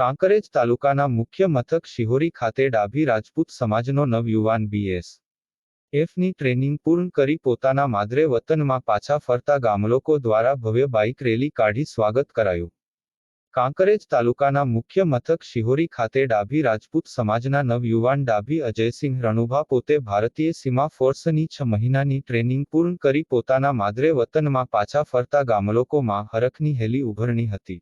કાંકરેજ તાલુકાના મુખ્ય મથક શિહોરી ખાતે ડાભી રાજપૂત સમાજનો નવયુવાન બીએસ એફની ટ્રેનિંગ પૂર્ણ કરી પોતાના માદરે વતનમાં પાછા ફરતા ગામલોકો દ્વારા ભવ્ય બાઇક રેલી કાઢી સ્વાગત કરાયું. કાંકરેજ તાલુકાના મુખ્ય મથક શિહોરી ખાતે ડાભી રાજપૂત સમાજના નવયુવાન ડાભી અજયસિંહ રણુભા પોતે ભારતીય સીમા ફોર્સની છ મહિનાની ટ્રેનિંગ પૂર્ણ કરી પોતાના માદરે વતનમાં પાછા ફરતા ગામલોકોમાં હરખની હેલી ઉભરણી હતી.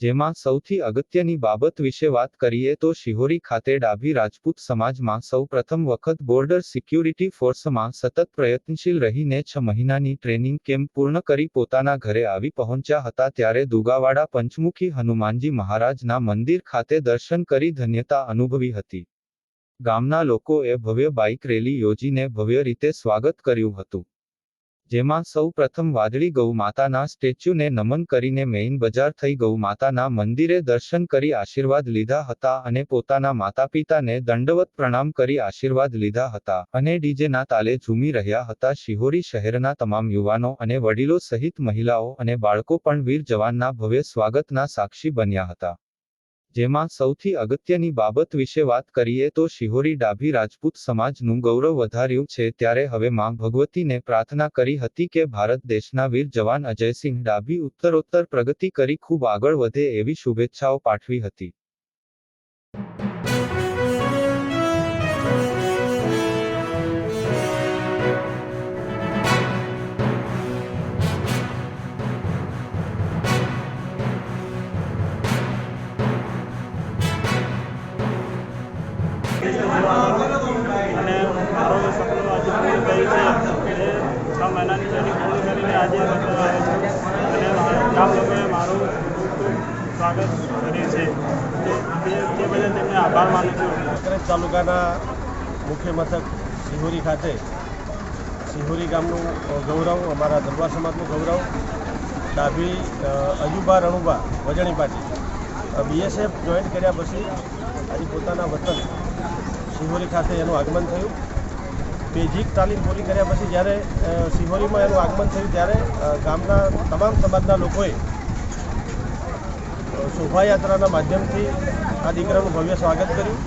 જેમાં સૌથી અગત્યની બાબત વિશે વાત કરીએ તો શિહોરી ખાતે ડાભી રાજપૂત સમાજમાં સૌ પ્રથમ વખત બોર્ડર સિક્યુરિટી ફોર્સમાં સતત પ્રયત્નશીલ રહીને છ મહિનાની ટ્રેનિંગ કેમ્પ પૂર્ણ કરી પોતાના ઘરે આવી પહોંચ્યા હતા ત્યારે દુગાવાડા પંચમુખી હનુમાનજી મહારાજના મંદિર ખાતે દર્શન કરી ધન્યતા અનુભવી હતી. ગામના લોકોએ ભવ્ય બાઇક રેલી યોજીને ભવ્ય રીતે સ્વાગત કર્યું હતું. જેમાં સૌ પ્રથમ વાદળી ગૌ માતાના સ્ટેચ્યુને નમન કરીને મેઇન બજાર થઈ ગૌ માતાના મંદિરે દર્શન કરી આશીર્વાદ લીધા હતા અને પોતાના માતા પિતાને દંડવત પ્રણામ કરી આશીર્વાદ લીધા હતા અને ડીજેના તાલે ઝૂમી રહ્યા હતા શિહોરી શહેરના તમામ યુવાનો અને વડીલો સહિત મહિલાઓ અને બાળકો પણ વીર જવાનના ભવ્ય સ્વાગતના સાક્ષી બન્યા હતા. જેમાં સૌથી અગત્યની બાબત વિશે વાત કરીએ તો શિહોરી ડાભી રાજપૂત સમાજનું ગૌરવ વધાર્યું છે ત્યારે હવે માં ભગવતીને પ્રાર્થના કરી હતી કે ભારત દેશના વીર જવાન અજયસિંહ ડાભી ઉત્તરોત્તર પ્રગતિ કરી ખૂબ આગળ વધે એવી શુભેચ્છાઓ પાઠવી હતી. અને મારો સપનું આજે પૂરું થયું છે એ છ મહિનાની ટ્રેનિંગ પૂરી કરીને આજે અને ગામ લોકોએ મારું સ્વાગત કર્યું છે તે બદલ તેમને આભાર માનું છું. કાંકરેજ તાલુકાના મુખ્ય મથક સિહોરી ખાતે. સિહોરી ગામનું ગૌરવ, અમારા દરબાર સમાજનું ગૌરવ. ડાભી અજુબા રણુબા, વજણી પાટી. બીએસએફ જોઈન કર્યા પછી આજે પોતાના વતન સિહોરી ખાતે એનું આગમન થયું. બેઝિક તાલીમ પૂરી કર્યા પછી જ્યારે સિહોરીમાં એનું આગમન થયું ત્યારે ગામના તમામ સમાજના લોકોએ શોભાયાત્રાના માધ્યમથી આ દીકરાનું ભવ્ય સ્વાગત કર્યું.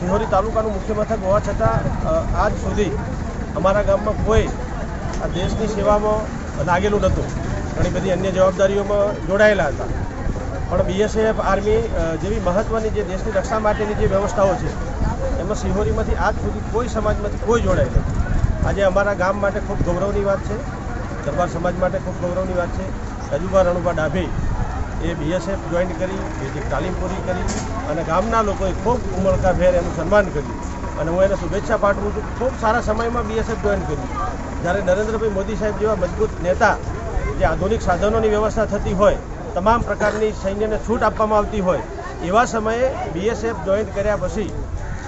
સિહોરી તાલુકાનું મુખ્ય મથક હોવા છતાં આજ સુધી અમારા ગામમાં કોઈ આ દેશની સેવામાં લાગેલું નહોતું. ઘણી બધી અન્ય જવાબદારીઓમાં જોડાયેલા હતા. પણ બીએસએફ આર્મી જેવી મહત્ત્વની જે દેશની રક્ષા માટેની જે વ્યવસ્થાઓ છે એમાં સિહોરીમાંથી આજ સુધી કોઈ સમાજમાંથી કોઈ જોડાય નથી. આજે અમારા ગામ માટે ખૂબ ગૌરવની વાત છે, દરબાર સમાજ માટે ખૂબ ગૌરવની વાત છે. રજુબા રણુભા ડાભે એ બીએસએફ જોઈન કરી બીજી તાલીમ પૂરી કરી અને ગામના લોકોએ ખૂબ ઉમળકાભેર એનું સન્માન કર્યું. અને હું એને શુભેચ્છા પાઠવું છું. ખૂબ સારા સમયમાં બીએસએફ જોઈન કર્યું. જ્યારે નરેન્દ્રભાઈ મોદી સાહેબ જેવા મજબૂત નેતા જે આધુનિક સાધનોની વ્યવસ્થા થતી હોય, તમામ પ્રકારની સૈન્યને છૂટ આપવામાં આવતી હોય, એવા સમયે બીએસએફ જોઈન કર્યા પછી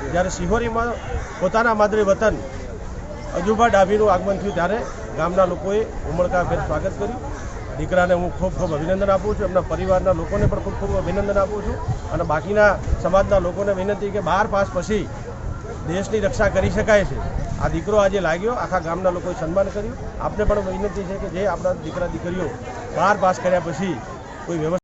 જ્યારે સિહોરીમાં પોતાના માદરે વતન અજુભા ડાભીનું આગમન થયું ત્યારે ગામના લોકોએ ઉમળકાભેર સ્વાગત કર્યું. દીકરાને હું ખૂબ ખૂબ અભિનંદન આપું છું. એમના પરિવારના લોકોને પણ ખૂબ ખૂબ અભિનંદન આપું છું. અને બાકીના સમાજના લોકોને વિનંતી કે બાર પાસ પછી દેશની રક્ષા કરી શકાય છે. આ દીકરો આજે લાગ્યો. આખા ગામના લોકોએ સન્માન કર્યું. આપને પણ વિનંતી છે કે જે આપણા દીકરા દીકરીઓ બાર પાસ કર્યા પછી કોઈ વ્યવસ્થા